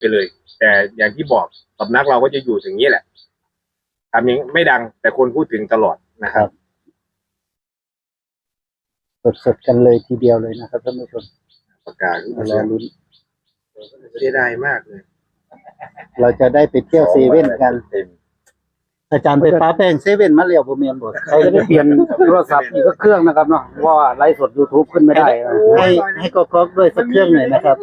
ไปเลย แต่อย่างที่บอกสำนักเราก็จะอยู่ถึงนี้แหละทำนี้ไม่ดังแต่คนพูดถึงตลอดนะครับสดๆกันเลยทีเดียวเลยนะครับท่านผู้ชมประกาศมารอลุ้นเสียดายมากเลย เราจะได้ไปเที่ยวเซเว่นกัน อาจารย์ไปป้าแป้งเซเว่นมาเรียวผมเมียนบดเขาจะได้เปลี่ยนโทรศัพท์อีกก็เครื่องนะครับเนาะเพราะว่าไลฟ์สด YouTube ขึ้นไม่ได้นะให้ให้ก็ครบด้วยสักเครื่องหน่อยนะครับ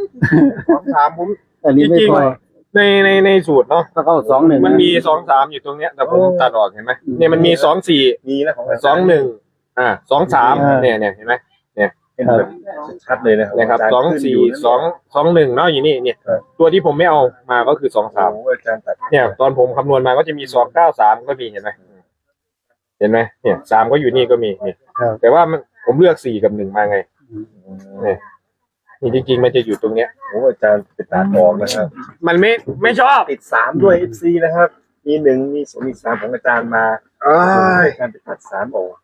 สองสามผมอันนี้ไม่จริงพอๆในในในสูตรเนาะถ้าเข้าสองหนึ่งมันมีสองสามอยู่ตรงเนี้ยแต่ผมตัดออกเห็นไหมเนี่ยมันมีสองสี่มีแล้วของสองหนึ่งอ่าสองสามเนี่ยเนี่ยเห็นไหมเป็นแบบ ชัดเลยนะครับนะครับาจาย์สองขึ้นสี่ยู่นะสองสองหนึ่งเนาะอยู่นี่เนี่ยครับตัวที่ผมไม่เอามาก็คือสองสามโอ้โหอาจารย์ตัดเนี่ย ตอนผมคำนวณมาก็จะมีสองเก้าสามก็มีเห็นไหมเห็นไหมเนี่ยสามก็อยู่นี่ก็มีนี่แต่ว่ามันผมเลือกสี่กับหนึ่งมาไงเนี่ยนี่จริงๆมันจะอยู่ตรงเนี้ยโอ้โหอาจารย์ติดตาทองนะครับ มันไม่ไม่ชอบติดสามด้วย FC นะครับ มีหนึ่งมีสองมีสามของอาจารย์มาอ้ายอาจารย์ไปตัดสามออก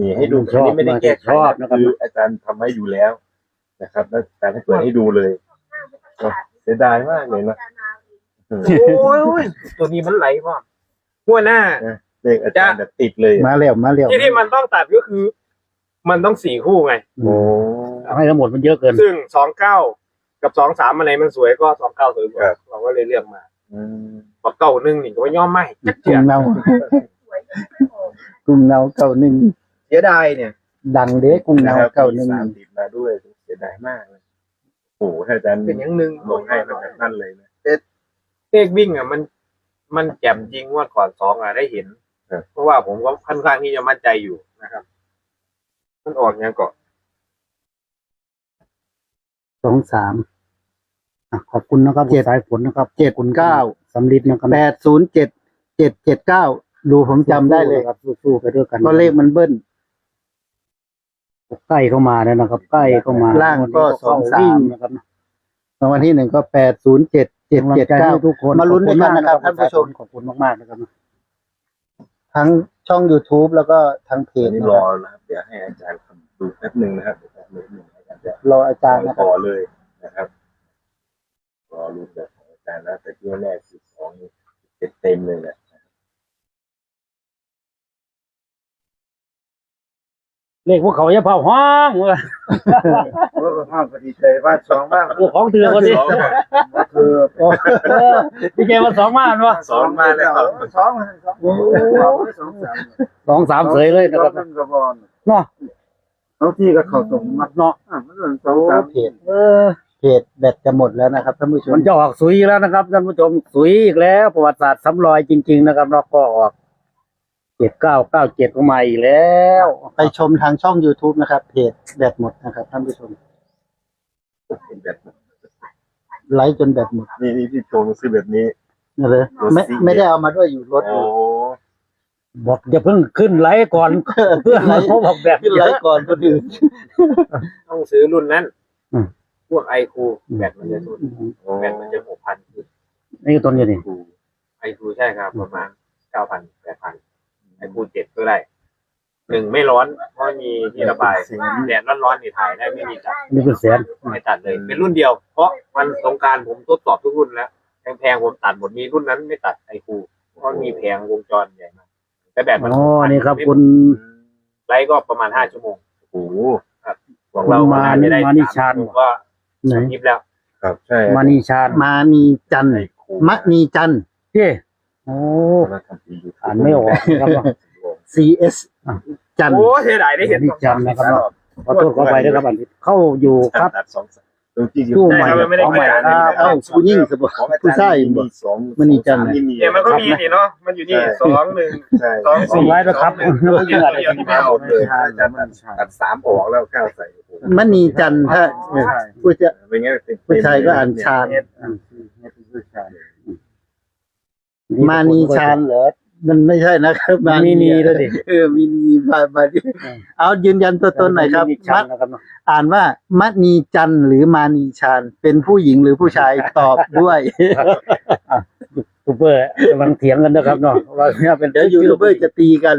นี่ให้ดูอันนี้ไม่ได้แก้ไขชอบนะครับคืออาจารย์ทำให้อยู่แล้วนะครับแล้วอาจารย์ให้เปิดให้ดูเลยเนอะเสียดายมากเลยนะอืมโอ้ยตัวนี้มันไหลพ่อหัวหน้าเลขอาจารย์แบบติดเลยมาเรียวมาเรียวที่ที่มันต้องตัดก็คือ มันต้องสี่คู่ไงโอ้ให้ทั้งหมดมันเยอะเกิน ซึ่งสองเก้ากับสองสามอะไรมันสวยก็สองเก้าสวยกว่าเราก็เลยเลือกมาอืมบอกเก้าหนึ่งนี่ก็ไม่ย่อมไม่จักกรุเจียงเนากรุงเนาเก่าหนึ่ง เสียดายเนี่ยดังเด้กรุงเนานะครับเก่าหนึ่งมีสามติดมาด้วยเสียดายมากเลยโอ้โหถ้าอาจารย์เป็นอย่างหนึ่งลงให้มันแบบนั่นเลยนะเลขวิ่งอะมันมันแจ่มจริงว่าก่อนสองอะได้เห็นครับเพราะว่าผมก็ค่อนข้างที่จะมั่นใจอยู่นะครับ มันออกยังก่อนสองสามอะขอบคุณนะครับเจ็ดสายฝนนะครับเจ็ดเก้าสำลิดนะครับแปดศูนย์เจ็ดเจ็ดเจ็ดเก้าดูผมจำได้เลยครับสู้ๆไปด้วยกันก็เลขมันเบิ้ล ใกล้เข้ามาแล้วนะครับใกล้เข้ามาล่างก็สองสามวิ่นะครับรางวัลที่หนึ่งก็แปดศูนย์เจ็ดเจ็ดกำลังเจ็ดใจเก้าให้ทุกคนมาลุ้นด้วยกันนะครับขอณมท่านผู้ชมขอบคุณมากๆนะครับทั้งช่อง youtube แล้วก็ทั้งเพจอันนี้นะรคอรับนะครับเดี๋ยวให้อาจารย์ทำดูแป๊บหนึ่งนะครับเดี๋ยวแป๊บหนึ่งอาจารย์จะรออาจารย์นะครัต่บอเลยนะครับรอรุ้นแบบของอาจารย์นะแต่ที่แน่ๆคือสองนี่เต็มเต็มๆเลยแหละ เลขพวกเขาจะเผาห้องเว้ยห้ามพอดีใจว่าสองบ้างเรื่องของเถื่อนคนนี้คือเออดีใจมาสองมานวะสองมาแล้วสองสองสองสามสองสามเสยเลยนะครับเนาะบาทีก็เขาตรงมาเนาะอะเป็นสองสามเพจเออเพจแบตจะหมดแล้วนะครับท่านผู้ชมมันจะออกสุยแล้วนะครับท่านผู้ชมสุยอีกแล้ว ประวัติศาสตร์ซ้ำรอยจริง ๆ นะครับแล้วก็ออก เจ็ดเก้าเก้าเจ็ดก็มาอีกแล้วไปชมทางช่อง youtube นะครับเพจแบตหมดนะครับท่านผู้ชมเป็นแบบไลฟ์จนแบตหมดนี่นี่ที่โชว์ซื้อแบบนี้นะเลยรถไม่ซิ่งไม่ได้เอามาด้วยอยู่รถโอ้บอกอย่าเพิ่งขึ้นไลฟ์ก่อนเพื่อนเขาบอกแบบขึ้นไลฟ์ก่อนคนอื่นต้องซื้อรุ่นนั้นอืมพวกไอคูแบตมันจะทุนแบตมันจะหกพันนี่ต้นอยู่นี่ไอคูใช่ครับประมาณเก้าพันแปดพัน ไอคูเจ็ดก็ได้หนึ่งไม่ร้อนเพราะมีที่ระบายแดดร้อนๆนี่ถ่ายได้ไม่มีจัดนี่เป็นแสนไม่ตัดเลยเป็นรุ่นเดียว เพราะวันสงกรารผมทดสอบทุกรุ่นแล้วแพงๆผมตัดหมดมีรุ่นนั้นไม่ตัดไอคูเพราะมีแผงวงจรใหญ่มากแต่แบตมันอ๋อนี่ครับคุณไลฟ์ก็ประมาณห้าชั่วโมงโอ้ของเรามาน่าจะได้มานิชานผมก็ไหนยิบแล้ว ครับใช่มานีชาญมานีจันทร์มะนีจันทร์เจ้โอ้มาทำปีอยู่อ่านไม่ออกนะครับ CS จันทร์โอ้เสียดายได้เห็นนี่จำนะครับเนาะขอโทษขอไปด้วยครับอันนี้เข้าอยู่ครับ ตัดสองตรงที่สู้ใหม่ไม่ได้ของใหม่ไม่ได้ครับเอ้าผู้ยิ่งสบของอาจารย์ผู้ชายมีสองมันนี่จันทร์นี่มีเนี่ยมันก็มีนี่เนาะมันอยู่นี่สองหนึ่งใช่สองส่งไว้ด้วยครับสองหนึ่งผู้ยิ่งอะไรที่ไม่เอาเลยอาจารย์ตัดตัดสามออกแล้วเก้าใส่โอ้โหมณีจันทร์ถ้าเออผู้จะเป็นไงเป็นผู้ชายก็อ่านชาญ มานีชาญเหรอมันไม่ใช่นะครับมีนีด้วยดิเออมีนีมามาดิเอายืนยันตัวตนหน่อยครับมีชาญมะนะครับเนาะอ่านว่ามณีจันทร์หรือมานีชาญเป็นผู้หญิงหรือผู้ชายตอบด้วยซูเปอร์กำลังเถียงกันนะครับเนาะว่าเนี่ยเป็นเดี๋ยวยูทูบเบอร์จะตีกัน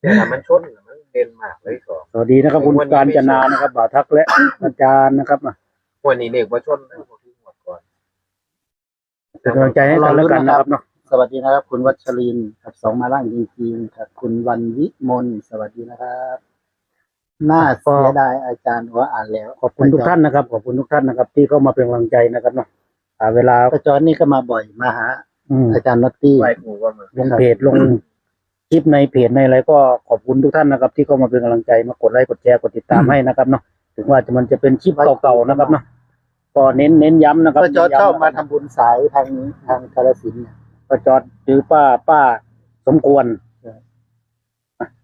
เนี่ยมันชนมันเด่นมากเลยสองสวัสดีนะครับคุณการจนานะครับบ่าวทักและอาจารย์นะครับวันนี้เด็กว่าชนนะผมที่หมดก่อน เป็นกำลังใจให้กันแล้วกันนะครับเนาะสวัสดีนะครับ คุณวัชรินทร์ครับสองมาล่างจริงๆครับคุณวันวิมลสวัสดีนะครับน่าเสียดายอาจารย์ว่าอ่านแล้ว ขอบคุณทุกท่านนะครับ ขอบคุณทุกท่านนะครับ ที่เข้ามาเป็นกำลังใจนะครับเนาะอ่าเวลาประจอนนี่ก็มาบ่อยมาหาอืมอาจารย์นัตตี้ไหว้ครูก็มาลงเพจลงคลิปในเพจในอะไรก็ขอบคุณทุกท่านนะครับ ที่เข้ามาเป็นกำลังใจมากดไลค์กดแชร์กดติดตามให้นะครับเนาะถึงว่าจะมันจะเป็นคลิปเก่าๆนะครับเนาะ ก็เน้นเน้นย้ำนะครับประจอนชอบย้ำมานะคทำรับบุญสายทางทางกาฬสินธุ์เนี่ยประจอดถือป้าป้าสมควร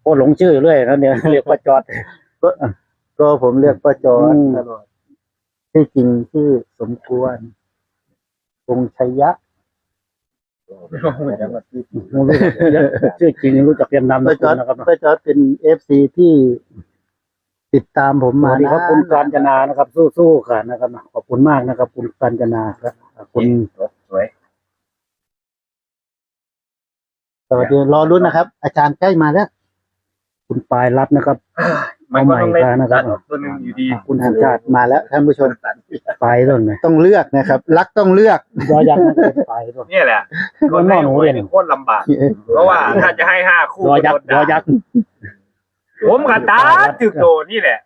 ก็หลงชื่อเรื่อยนะเนี่ยเรียกประจอด ก็ผมเรียกประจอนอืม ตลอดชื่อจริงชื่อสมควรคงชัยยะไม่รู้จักชื่อจริงรู้จักเรียนนามปสระจกุอลนนะครับ ประจอนเป็นเอฟซีที่ ติดตามผมสมาวัสดีครับนะคุณกาญจนานะครับ สู้ๆค่ะนะครับขอบคุณมากนะครับ คุณกาญจนาครับคุณสวย สวัสดีรอรุ่นนะครับ อาจารย์ใกล้มาแล้ว คุณปายรัตน์นะครับ มันก็ต้องเล่นเอาใหม่นะครับ ตัดออกตัวหนึงอยู่ดีคุณอาสุชาจารติย์มาแล้วท่านผู้ชมปายต้นไหมต้องเลือกนะครับ รักต้องเลือก ยอยักษ์นะคุณปายต้น เนี่ยแหละโดนหม้อหนูเรียนโคตรลำบาก เพราะว่าถ้าจะให้ห้าคู่ยอยักษ์โดนยอด่ายักษ์ ผมกับตาถึกโดนี่แหละ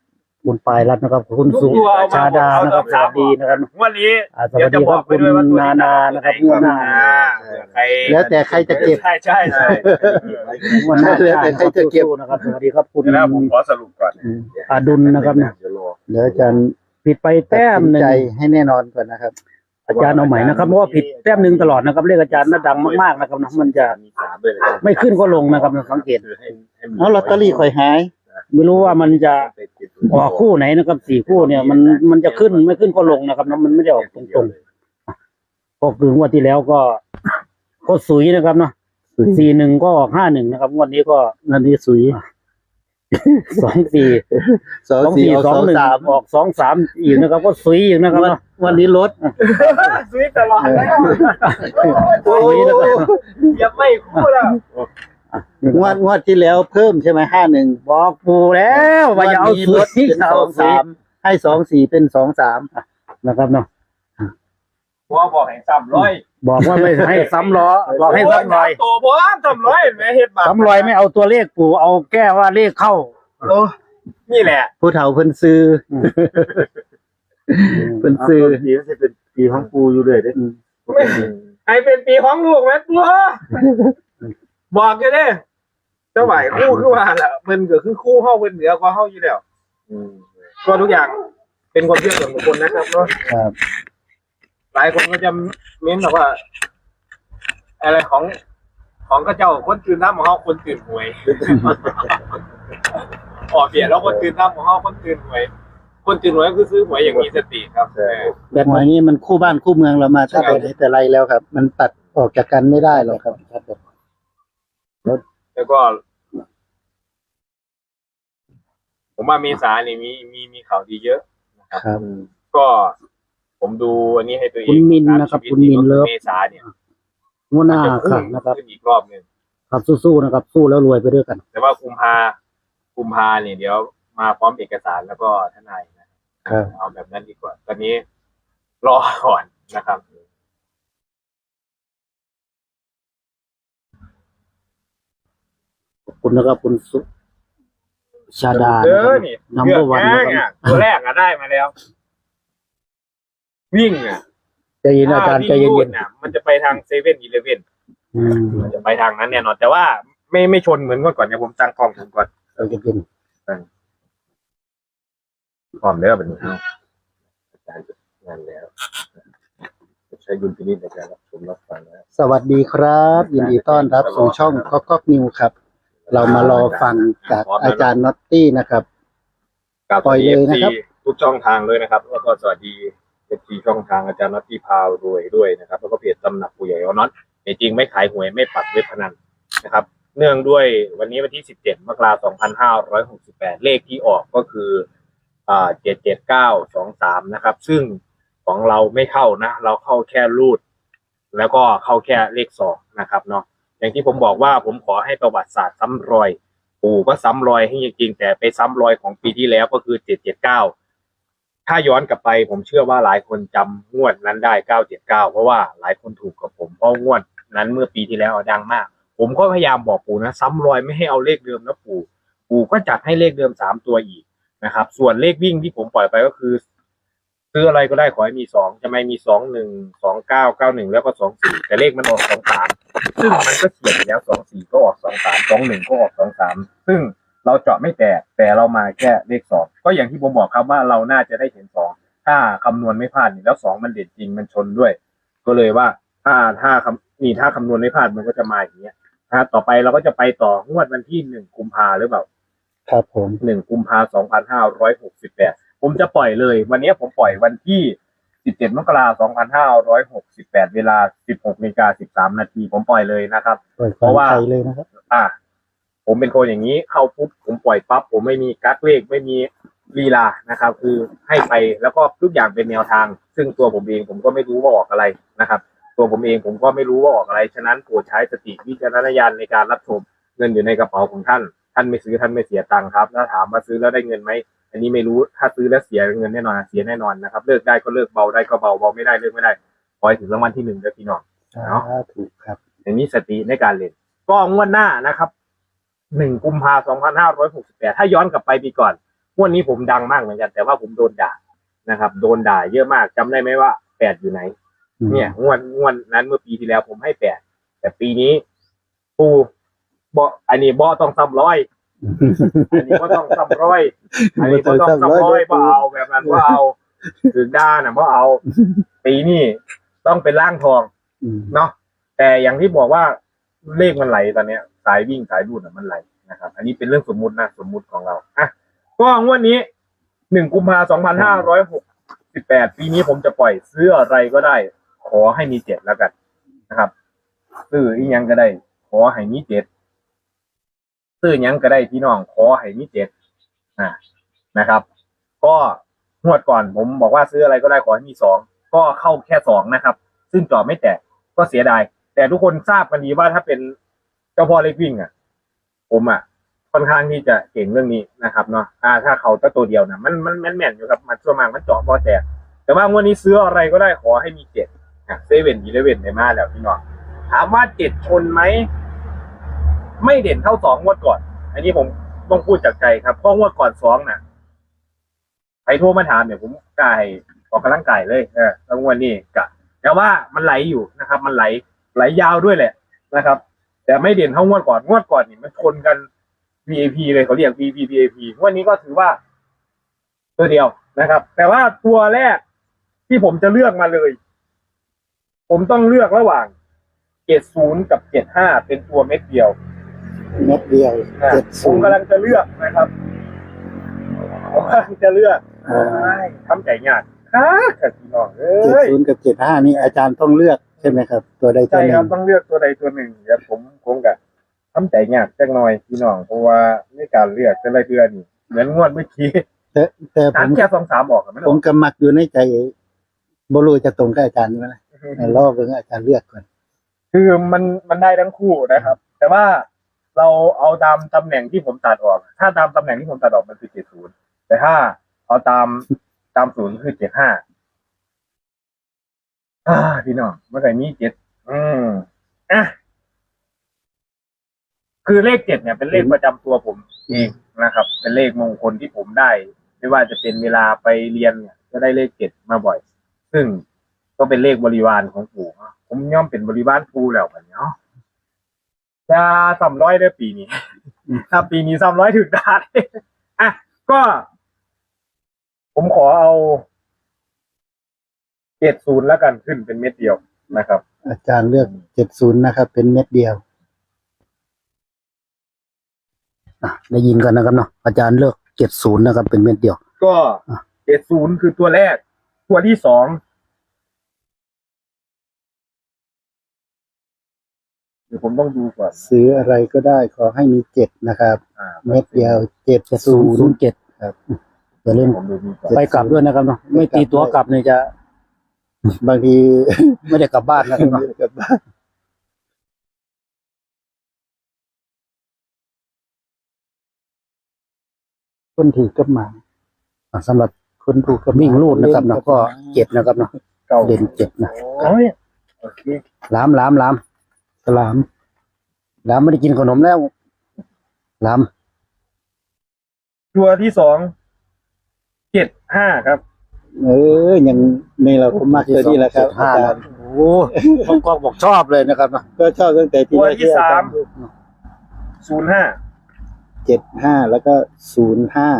คุณปายรัตน์นะครับ คุณสุทุกตัวเอามาชาดาเอานะครับเอาสวัสดีนะครับวันนี้อ่าสเดี๋ยวัวสจะดีบคอรักบไปคุณด้วยว่าตัวนานานะครับงวดหน้าอ่าเผื่อใครแล้วแต่ใครจะเก็บใช่ใช่ใช่งวดหน้าแล้วแต่ใครจะเก็บสู้ๆนะครับสวัสดีครับคุณแล้วผมขอสรุปก่อนอดุลนะครับเนี่ยเดี๋ยวรอเดี๋ยวอาจารย์ผิดไปแต้มหนึ่งตัดสิใจให้แน่นอนก่อนนะครับ อาจารย์เอาใหม่นะครับเพราะว่าผิดแต้มหนึ่งตลอดนะครับเลขอาจารย์น่าดังมากๆนะครับนะมันจะมีสามด้วยนะครับไม่ขึ้นก็ลงนะครับสังเกตคือให้ให้มีเอาลอตเตอรี่คอยหาย ไม่รู้ว่ามันจะออกคู่ไหนนะครับสี่คู่เนี่ยมันมันจะขึ้นไม่ขึ้นก็ลงนะครับนะมันไม่ได้ออกตรงๆก็คืองวดที่แล้วก็ก็สุยนะครับเนาะสี่หนึ่งก็ออกห้าหนึ่งนะครับงวดนี้ก็นันนี้สุย สองสี่สองสองสี่สี่เอาสสอองงหนึ่งสามออกสองสามอีกนะครับ ก็สุยอีกนะครับวันเนาะวันนี้ลดซื้อตลอดแล้วสุยนะครับอย่าไม่คู่แล้วงวดงวดที่แล้วเพิ่มใช่ไหมห้าหนึ่งบอกปูแล้วว่าอย่าเอานี้สุลยดเป็นเอาสองสุยสามให้สองสี่เป็นสองสามนะครับเนาะพอบอกให้ซ้ำร้อย บอกว่าไม่ให้ซ้ำล้อบอกให้ซ้ำรอยตัวพอซ้ำร้อยแม่เฮ็ดบาปซ้ำรอยไม่เอาตัวเลขปู่เอาแก้ว่าเลขเข้าโอ้นี่แหละ ผู้เฒ่าเพิ่นซื้อเป็นซื้อปีมันจะเป็นปีของปูอยู่เลยเด้อืมไอเป็นปีของลูกไหมตัวบอกกันเด้เจ้าไหวคู่คือว่าแหละมันก็คือคู่เฮาเป็นเหนือกว่าเฮาอยู่แล้วก็ทุกอย่างเป็นความเชื่อส่วนบุคคลนะครับเนาะครับ หลายคนก็จะเม้นแบบว่า อะไรของของก็เจ้าคนตื่นน้ำของเขาคนตื่นหวยออกเบียดแล้วคนตื่นน้ำของเขาคนตื่นหวย คนตื่นหวยก็คือซื้อหวยอย่างมีสติครับเออแบบหวยนี้มันคู่บ้านคู่เมืองเรามาตั้งแต่ไหนแต่ไรแล้วครับ มันตัดออกจากกันไม่ได้หรอกครับแล้วก็ ผมว่าเมษาเนี่ยมีมีมีข่าวดีเยอะครับ ก็ ผมดูอันนี้ให้ตัวเองคุณมินนะครับตาชีวิตคุณมินเลิฟเมษาเนี่ยงวดหน้าจะค่ะขึ้นนะครับขึ้นอีกรอบหนึ่งครับสู้ๆนะครับ สู้แล้วรวยไปด้วยกัน แต่ว่ากุมภากุมภาเนี่ยเดี๋ยวมาพร้อมเอกสารแล้วก็ทนายนะครับเอาแบบนั้นดีกว่า ตอนนี้รอก่อนนะครับขอบคุณนะครับคุณสุชาดาเอนะคอรับนี่ Number เลือก one ง่ายนะครับอะตัวแรกอะได้มาแล้ว วิ่งอะใจเย็นอาจารย์ใจถ้เย็วิ่งนอะมันจะไปทางเซเว่นอีเลฟเว่นๆอืมมันจะไปทางนั้นแน่นอนแต่ว่าไม่ไม่ชนเหมือนเมื่อก่อนเนี่ยผมตั้งกล้องผมก่อนใจเย็นพร้อมแล้วแบบนี้เอาอาจารย์จะงานแล้ว ใช้ดุลพินิจในการรับชมรับฟังนะสวัสดีครับ ยินดีต้อนรับสู่ช่องก๊อกก๊อกนิวครับ เรามารอฟังจากอาจารย์น็อตตี้นะครับ กราบปล่อยเลยนะครับทุกช่องทางเลยนะครับ แล้วก็สวัสดี เอฟซีช่องทางอาจารย์น็อตที่พาวรวยด้วยนะครับ แล้วก็เพจตำหนักผู้ใหญ่เอาน็อตจริงไม่ขายหวยไม่ปักเว็บพนันนะครับ เนื่องด้วยวันนี้วันที่ 17 มกราคม 2568 เลขที่ออกก็คืออ่า77923 นะครับ ซึ่งของเราไม่เข้านะ เราเข้าแค่รูด แล้วก็เข้าแค่เลขสองนะครับเนาะอย่างที่ผมบอกว่าผมขอให้ประวัติศาสตร์ซ้ำรอย ปู่ก็ซ้ำรอยให้จริงๆแต่ไปซ้ำรอยของปีที่แล้วก็คือเจ็ดเจ็ดเก้า ถ้าย้อนกลับไป ผมเชื่อว่าหลายคนจำงวดนั้นได้เก้าเจ็ดเก้าเพราะว่าหลายคนถูกกับผมเพราะงวดนั้นเมื่อปีที่แล้วดังมาก ผมก็พยายามบอกปู่นะซ้ำรอยไม่ให้เอาเลขเดิมนะปู่ ปู่ก็จัดให้เลขเดิมสามตัวอีกนะครับ ส่วนเลขวิ่งที่ผมปล่อยไปก็คือซื้ออะไรก็ได้ขอให้มีสองจะไม่มีสองหนึ่งสองเก้าเก้าหนึ่งแล้วก็สองสี่แต่เลขมันออกสองสามซึ่งมันก็เฉียดไปแล้วสองสี่ก็ออกสองสามสองหนึ่งก็ออกสองสามซึ่ง เราเจาะไม่แตกแต่เรามาแค่เลขสองก็อย่างที่ผมบอกครับว่าเราน่าจะได้เห็นสองถ้าคำนวณไม่พลาดนี่แล้วสองมันเด่นจริงมันชนด้วย ก็เลยว่าถ้าถ้าคำนี่ถ้าคำนวณไม่พลาดมันก็จะมาอย่างเงี้ยถ้าต่อไปเราก็จะไปต่องวดวันที่หนึ่งกุมภาหรือเปล่า ครับผมหนึ่งกุมภาสองพันห้าร้อยหกสิบแปดผมจะปล่อยเลย วันนี้ผมปล่อยวันที่สิบเจ็ดมกราสองพันห้าร้อยหกสิบแปดเวลาสิบหกนาฬิกาสิบสามนาทีผมปล่อยเลยนะครับปล่อยเพราะว่าไทยเลยนะครับ อ่า ผมเป็นคนอย่างนี้เข้าปุ๊บผมปล่อยปั๊บผมไม่มีกักเลขไม่มีลีลานะครับ คือให้ไปแล้วก็ทุกอย่างเป็นแนวทาง ซึ่งตัวผมเองผมก็ไม่รู้ว่าออกอะไรนะครับ ตัวผมเองผมก็ไม่รู้ว่าออกอะไรฉะนั้นโปรดใช้สติวิจารณญาณในการรับชมเงินอยู่ในกระเป๋าของท่าน ท่านไม่ซื้อท่านไม่เสียตังค์ครับถ้าถามว่าซื้อแล้วได้เงินไหมอันนี้ไม่รู้ถ้าซื้อแล้วเสียเงินแน่นอนเสียแน่นอนนะครับ เลิกได้ก็เลิกเบาได้ก็เบาเบาไม่ได้เลิกไม่ได้ปล่อยถึงรางวัลที่หนึ่งเด้อพี่น้องเนาะถูกครับอย่างนี้สติในการเล่นก็งวดหน้านะครับ หนึ่งกุมภาสองพันห้าร้อยหกสิบแปดถ้าย้อนกลับไปปีก่อนงวดนี้ผมดังมากเหมือนกัน แต่ว่าผมโดนด่านะครับ โดนด่าเยอะมากจำได้ไหมว่าแปดอยู่ไหน เนี่ยงวดงวดนั้นเมื่อปีที่แล้วผมให้แปดแต่ปีนี้ปูบออันนี้บอต้องซ้ำร้อยอันนี้ก็ต้องซ้ำร้อย อันนี้ก็ต้องซ้ำร้อยบ่เอาแบบนั้นบ่เอาถึงด้านนะบ่เอา ปีนี้ต้องเป็นร่างทองอืมเนาะแต่อย่างที่บอกว่าเลขมันไหลตอนเนี้ย สายวิ่งสายดูดมันไหลนะครับ อันนี้เป็นเรื่องสมมุตินะสมมุติของเราอะก็งวดนี้หนึ่งกุมภาสองพันห้าร้อยหกสิบแปดปีนี้ผมจะปล่อยซื้ออะไรก็ได้ ขอให้มีเจ็ดแล้วกันนะครับซื้ออียังก็ได้ ขอให้มีเจ็ดซื้อยังก็ได้พี่น้องขอให้มีเจ็ดอ่านะครับ ก็งวดก่อนผมบอกว่าซื้ออะไรก็ได้ขอให้มีสองก็เข้าแค่สองนะครับ ซึ่งจอไม่แตกก็เสียดาย แต่ทุกคนทราบกันดีว่าถ้าเป็น เจ้าพ่อเล็กวิ่งอะ ผมอะค่อนข้างที่จะเก่งเรื่องนี้นะครับเนาะอ่า ถ้าเขาตัวตัวเดียวนะมันมันแม่นแม่นๆอยู่ครับมันช่วมากมันเจาะพอแตกแต่ว่างวดนี้ซื้ออะไรก็ได้ขอให้มีเจ็ดอะเซเว่นอีเลเว่นในมาแล้วพี่น้องถามว่าเจ็ดชนไหมไม่เด่นเท่าสองงวดก่อน อันนี้ผมต้องพูดจากใจครับเพราะงวดก่อนสองน่ะใครโทรมาถามเนี่ยผมกายออกกำลังกายเลยเออแล้วงวดนี้กะแต่ว่ามันไหลอยู่นะครับ มันไหลไหลยาวด้วยแหละนะครับ แต่ไม่เด่นเท่างวดก่อนงวดก่อนนี่มันชนกัน VAP เลยเขาเรียก VP VAP งวันนี้ก็ถือว่า ตัวเดียวนะครับ แต่ว่าตัวแรกที่ผมจะเลือกมาเลย ผมต้องเลือกระหว่าง70กับ75เป็นตัวเม็ดเดียวเม็ดเดียวอะเจ็ดผศูมนย์กำลังจะเลือกนะครับผมกำลังจะเลือกอ่าใช่ทำใจยากค่ะพี่น้องเอ้เจ็ดยศูนย์กับเจ็ดห้านี่อาจารย์ต้องเลือก ใช่ไหมครับ ตัวใดตัใช่วหคนึ่รับงต้องเลือกตัวใดตัวหนึ่งเดี๋ยวผมคงกับทำใจยากจักหน่อยพี่น้องเพราะว่าในการเลือกแต่ละเดือนนี่เหมือนงวดเมื่อกี้แต่แต่ผฐานมแค่สองสามออกอะไม่ผต้อมงกำมักอยู่ในใจบรูจะตรงกับอาจารย์ไหมนะรอเบิ่งอาจารย์เลือกก่อนคือมันมันได้ทั้งคู่นะครับ แต่ว่าเราเอาตามตำแหน่งที่ผมตัดออก ถ้าตามตำแหน่งที่ผมตัดออกมันคือเจ็ดศูนย์แต่ถ้าเอาตามตามศูนย์คือเจ็ดห้า อ่าพี่น้องเมื่อไหร่นี้เจ็ดอืมอะคือเลขเจ็ดเนี่ยเป็นเลขประจำตัวผมเองนะครับ เป็นเลขมงคลที่ผมได้ ไม่ว่าจะเป็นเวลาไปเรียนเนี่ยก็ได้เลขเจ็ดมาบ่อย ซึ่งก็เป็นเลขบริวารของปู่เนาะผมย่อมเป็นบริวารปู่แล้วแบบนี้เนาะจะสามร้อยได้ปีนี้ ถ้าปีนี้สามร้อยถึงได้ อะก็ ผมขอเอา เจ็ดศูนย์แล้วกันขึ้นเป็นเม็ดเดียวนะครับ อาจารย์เลือกเจ็ดศูนย์นะครับ เป็นเม็ดเดียวอะได้ยินกันนะครับเนาะอาจารย์เลือกเจ็ดศูนย์นะครับ เป็นเม็ดเดียว ก็เจ็ดศูนย์คือตัวแรก ตัวที่สองเดี๋ยวผมต้องดูก่อนซื้ออะไรก็ได้ขอให้มีเจ็ดนะครับ อ่าเม็ดเดียวเจ็ดเจ็ดศูศูนย์นศูนย์ย์เจ็ดครับอย่าลืมผมดูนี่ก่อนไปกลับด้วยนะครับเนาะไม่ตีตัวกลับเนี่ยจะ บางที ไม่ได้กลับบ้านนะครับเนาะกลับบ้านคนถือกับหมาอะสำหรับคคุณถูกกับวิ่งรูดนะครับเนาะก็เจ็ดนะครับเนาะเก่าเด่นเจ็ดนะเอาเนี่ยโอเคล้ามล้ามล้ามสลามล้ามไม่ได้กินขนมแล้วล้ามตัวที่สองเจ็ดห้าครับ เออยังนี่เราผมมักตัวนี้แหละครับห้าอาแล้จาวรย์โอ้บางกอกบอกชอบเลยนะครับเนาะก็ชอบตั้งแต่ที่ตัวแรกที่สามอจรย์พูดเนอะศูนย์ห้าเจ็ดห้าแล้วก็ศูนย์ห้า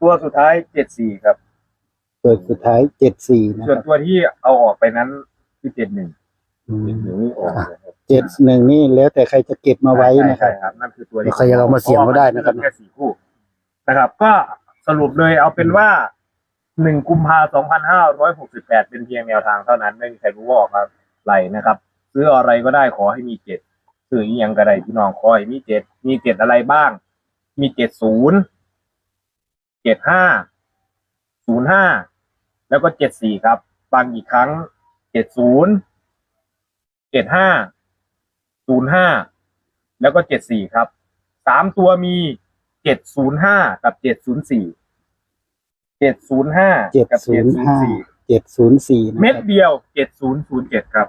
ตัวสุดท้ายเจ็ดสี่ครับ ตัวสุดท้ายเจ็ดสี่นะส่วนครับตัวที่เอาออกไปนั้นคือเจ็ดหนึ่งอืมหนึ่งนี่ออกนะครับเจ็ดหนึ่งนี่แล้วแต่ใครจะเก็บมาไว้นะคใช่รับ ครับนั่นคือตัวที่ ใครจะเอามาเสี่ยงก็ได้นะครับ แค่สี่คู่นะครับ ก็สรุปเลยเอาเป็นว่า หนึ่งกุมภาสองพันห้าร้อยหกสิบแปดเป็นเพียงแนวทางเท่านั้น ไม่มีใครรู้ว่าออกอะไรนะครับ ซื้ออะไรก็ได้ขอให้มีเจ็ดซื้ออีหยังก็ได้พี่น้องขอให้มีเจ็ดมีเจ็ดอะไรบ้าง มีเจ็ดศูนย์เจ็ดห้าศูนย์ห้าแล้วก็เจ็ดสี่ครับฟังอีกครั้งเจ็ดศูนย์เจ็ดห้าศูนย์ห้าแล้วก็เจ็ดสี่ครับสามตัวมีเจ็ดศูนย์ห้ากับเจ็ดศูนย์สี่ เจ็ดศูนย์ห้าเจ็ดกับศูเจ็ดนย์ศูนย์ห้าสี่เจ็ดศูนย์สี่นะเม็ดครับเดียวเจ็ดศูนย์ศูนย์เจ็ดครับ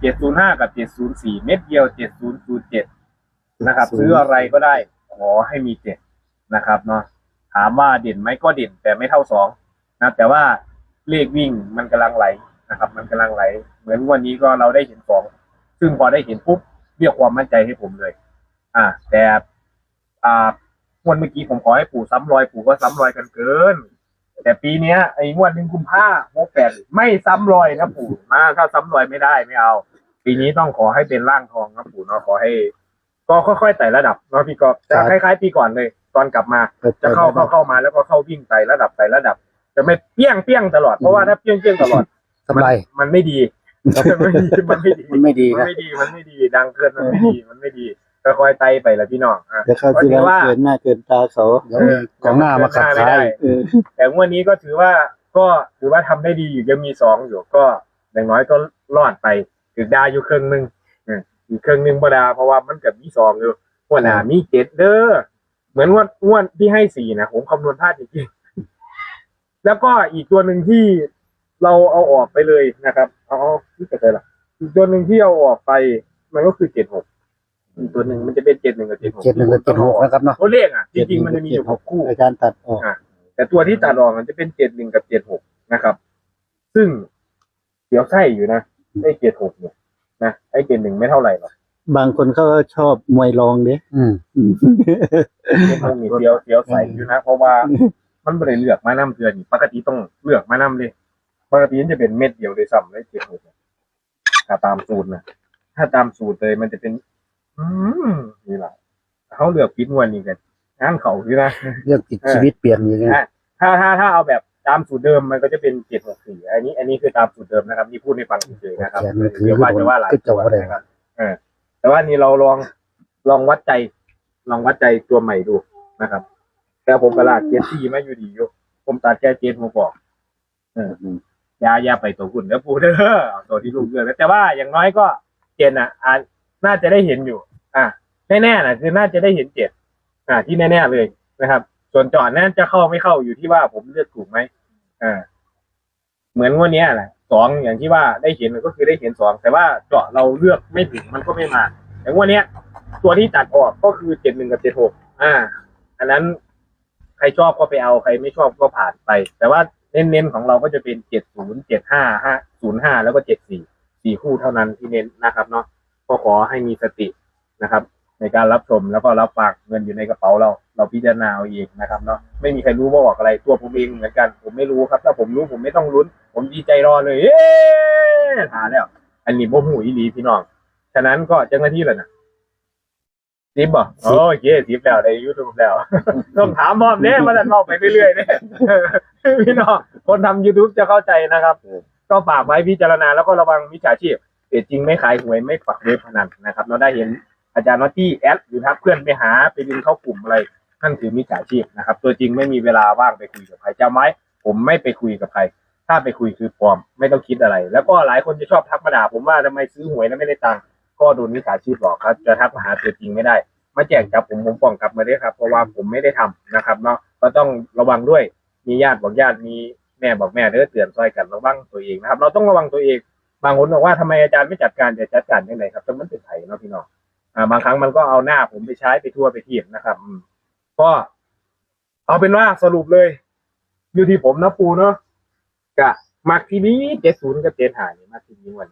เจ็ดศูนย์ห้ากับเจ็ดศูนย์สี่เม็ดเดียวเจ็ดศูนย์ศูนย์เจ็ดนะครับ ซื้ออะไรก็ได้ ขอให้มีเจ็ดนะครับเนาะถามว่าเด่นไหมก็เด่น แต่ไม่เท่าสองนะแต่ว่าเลขวิ่งมันกำลังไหลนะครับ มันกำลังไหล เหมือนวันนี้ก็เราได้เห็นสองซึ่งพอได้เห็นปุ๊บเรียกความมั่นใจให้ผมเลย อ่า แต่อ่า งวดเมื่อกี้ผมขอให้ปู่ซ้ำรอยปู่ก็ซ้ำรอยกันเกิน แต่ปีเนี้ยไอ้งวดหนึ่งกุมภาหกแปดไม่ซ้ำรอยนะปู่มาถ้าซ้ำรอยไม่ได้ไม่เอา ปีนี้ต้องขอให้เป็นร่างทองนะปู่เนาะขอให้ ก็ค่อยๆไต่ระดับเนาะพี่กอบจะคล้าย ๆ ปีก่อนเลย ตอนกลับมาจะเข้าเข้าเข้ามาแล้วก็เข้าวิ่งไต่ระดับไต่ระดับ จะไม่เปี้ยงเปี้ยงตลอดเพราะว่าถ้าเปี้ยงเปี้ยงตลอดกำไรมันไม่ดีมันไม่ดีมันไม่ดีมันไม่ดีมันนะไม่ดีมันไม่ดีดังเกินมันไม่ดีมันไม่ดี ค่อยๆไต่ไปละพี่น้องอะเดี๋ยวเขาวที่แล้วเกินหน้าเกินตาเขาเดี๋ยวกองหน้ามาขัดไม่ท้าได้ยเออแต่งวดนี้ก็ถือว่าก็ถือว่าทำได้ดีอยู่ยังมีสองอยู่ก็อย่างน้อยก็รอดไปถึงดาอยู่ครึ่งหนึ่งอืมอีกครึ่งหนึ่งบ่ดาเพราะว่ามันเกับมีสองอยู่หัวหน้ามีเจ็ดเด้อเหมือนงวดงวดที่ให้สี่นะผมคำนวณพลาดจริงๆแล้วก็อีกตัวหนึ่งที่เราเอาออกไปเลยนะครับ เอาเอาที่จะเลยล่ะอีกตัวหนึ่งที่เอาออกไป มันก็คือเจ็ดหกอีก ตัวหนึ่งมันจะเป็นเจ็ดหนึ่งกับเจ็ดหกเจ็ดหนึ่งกับเจ็ดหกนะครับเนาะตัวเลขอะจริงๆมันจะมีอยู่หกคู่อาจารย์ตัดออกแต่ตัวที่ตัดออกมันจะเป็นเจ็ดหนึ่งกับเจ็ดหกนะครับ ซึ่งเดี๋ยวใช่อยู่นะไอ้เจ็ดหกเนี่ยนะไอ้เจ็ดหนึ่งไม่เท่าไหร่หรอกบางคนเขาก็ชอบมวยรองเด้อืมอืมเจ็ดหกนี่เดียวเดียวใส่อยู่นะ เพราะว่ามันไม่ได้เลือกมาน้ำเตือนนี่ปกติต้องเลือกมาน้ำเลยปกติมันจะเป็นเม็ดเดียวเลยซ้ำเลยเจ็ดหกเนี่ยถ้าตามสูตรนะถ้าตามสูตรเลยมันจะเป็นอืม นี่แหละเขาเลือกพิษงวนนี่กันงานเขาอยู่นะเรื่องติดชีวิตเปลี่ยนอย่างเงี้ยถ้าถ้าถ้าเอาแบบตามสูตรเดิมมันก็จะเป็นเจ็ดหกสี่อันนี้อันนี้คือตามสูตรเดิมนะครับนี่พูดให้ฟังเฉยๆนะครับแขนมือถือเดี๋ยวว่าจะว่าหลายก็จะตัวว่าอะไรนะครับเออแต่ว่านี่เราลองลองวัดใจ ลองวัดใจตัวใหม่ดูนะครับ แต่ผมกระลาดเจ็ดสี่มาอยู่ดีอยู่ผมตัดแค่เจ็ดผมบอกเอออยาอยาไปตัวหุ่นแล้วพูดเด้อเอาตัวที่ลูกเลือกแล้วแต่ว่าอย่างน้อยก็เจนอะอะน่าจะได้เห็นอยู่ อะแน่ๆนะคือน่าจะได้เห็นเจ็ดอ่า ที่แน่ๆเลยนะครับ ส่วนจอดนั้นจะเข้าไม่เข้าอยู่ที่ว่าผมเลือกถูกไหมอ่า เหมือนวันนี้ยแหละสองอย่างที่ว่าได้เห็นก็คือได้เห็นสองแต่ว่าเจาะเราเลือกไม่ถึงมันก็ไม่มาแต่งวันเนี้ยตัวที่ตัดออกก็คือเจ็ดหนึ่งกับเจ็ดหกอ่า อันนั้นใครชอบก็ไปเอาใครไม่ชอบก็ผ่านไป แต่ว่าเน้นๆของเราก็จะเป็นเจ็ดศูนย์เจ็ดห้าห้าศูนย์ห้าแล้วก็เจ็ดสี่สี่คู่เท่านั้นที่เน้นนะครับเนาะก็ขอให้มีสติ นะครับ ในการรับชมแล้วก็รับฝากเงินอยู่ในกระเป๋าเรา เราพิจารณาเอาเองนะครับเนาะไม่มีใครรู้ว่าออกอะไรตัวผมเองเหมือนกัน ผมไม่รู้ครับ ถ้าผมรู้ผมไม่ต้องลุ้น ผมดีใจรอเลยเอ๊ะหาแล้วอันนี้บ่หูอีหลีพี่น้องฉะนั้นก็เจ้าหน้าที่เลยนะซิบบ่โอเคซิบแล้วในยูทูบแล้วต้องถามพร้อมเนี่ยมันจะเข้าไปเรื่อยๆเนี่ยพี่น้องคนทำ YouTube จะเข้าใจนะครับ ก็ฝากไว้พิจารณาแล้วก็ระวังมิจฉาชีพเพจจริงไม่ขายหวยไม่ปักเว็บพนันนะครับ เราได้เห็น อาจารย์นอตตี้แอดหรือทักเพื่อนไปหาไปดึงเข้ากลุ่มอะไรนั่นคือมิจฉาชีพนะครับ ตัวจริงไม่มีเวลาว่างไปคุยกับใครจำไว้ผมไม่ไปคุยกับใคร ถ้าไปคุยคือปลอมไม่ต้องคิดอะไร แล้วก็หลายคนจะชอบทักมาด่าผมว่าทำไมซื้อหวยแล้วไม่ได้ตังค์ก็โดนมิจฉาชีพหลอกครับ จะทักมาหาตัวจริงไม่ได้มาแจ้งจับผมผมฟ้องกลับมาด้วยครับเพราะว่าผมไม่ได้ทำนะครับเนาะก็ต้องระวังด้วยมีญาติบอกญาติมีแม่บอกแม่เด้อเตือนซอยกันระวังตัวเองนะครับ เราต้องระวังตัวเองบางคนบอกว่าทำไมอาจารย์ไม่จัดการจะจัดการยังไงครับแต่มันเป็นไผ่เนาะพี่น้อง อ่าบางครั้งมันก็เอาหน้าผมไปใช้ไปทั่วไปเทียบนะครับก็เอาเป็นว่าสรุปเลย อยู่ที่ผมนะปูเนาะกะมักทีนี้เจ็ดศูนย์กับเจ็ดหานี่มักทีนี้วัน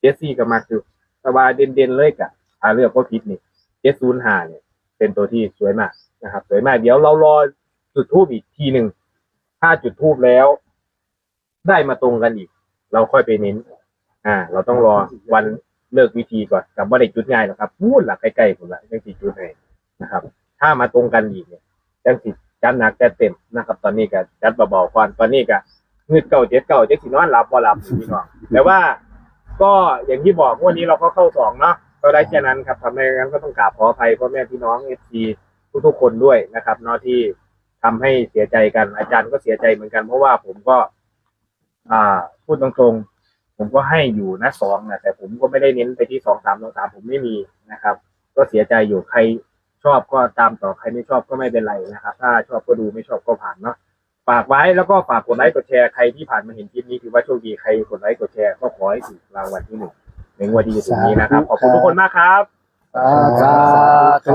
เจ็ดสี่กับมักอยู่แต่ว่าเด่นๆเลยกะหาเลือกก็ผิดนี่เจ็ดศูนย์หาเนี่ย เป็นตัวที่สวยมากนะครับ สวยมากเดี๋ยวเรารอจุดทูบอีกทีหนึ่งถ้าจุดทูบแล้ว ได้มาตรงกันอีก เราค่อยไปเน้น อ่า เราต้องรอวัน เลิกวิธีก่อนกับว่าได้จุดง่ายหรอกครับพูดหลักใกล้ๆผมละจังสีจุดให้นะครับ ถ้ามาตรงกันอีกเนี่ยจังสีจัดหนักจัดเต็มนะครับ ตอนนี้ก็จัดเบาๆก่อนตอนนี้ก็เงืดเก่าเจ็ดเก่าเจ็ดสีนอนหลับบ่หลับพี่น้องแต่ว่าก็อย่างที่บอกวันนี้เราก็เข้าสองเนาะก็ได้แค่นั้นครับทำไมงั้นก็ต้องกราบขออภัยพ่อแม่พี่น้องเอฟซีทุกๆคนด้วยนะครับเนาะที่ทำให้เสียใจกันอาจารย์ก็เสียใจเหมือนกัน เพราะว่าผมก็ อ่าพูดตรงๆ ผมก็ให้อยู่นะสองนะแต่ผมก็ไม่ได้เน้นไปที่สองสามสองสามผมไม่มีนะครับ ก็เสียใจอยู่ใครชอบก็ตามต่อใครไม่ชอบก็ไม่เป็นไรนะครับ ถ้าชอบก็ดูไม่ชอบก็ผ่านเนาะฝากไว้แล้วก็ฝากกดไลค์กดแชร์ใครที่ผ่านมาเห็นคลิปนี้ถือว่าโชคดีใครกดไลค์กดแชร์ก็ขอให้ถูกรางวัลที่หนึ่งในงวดที่จะถึงนี้นะครับขอบคุณทุกคนมากครับ สาธุ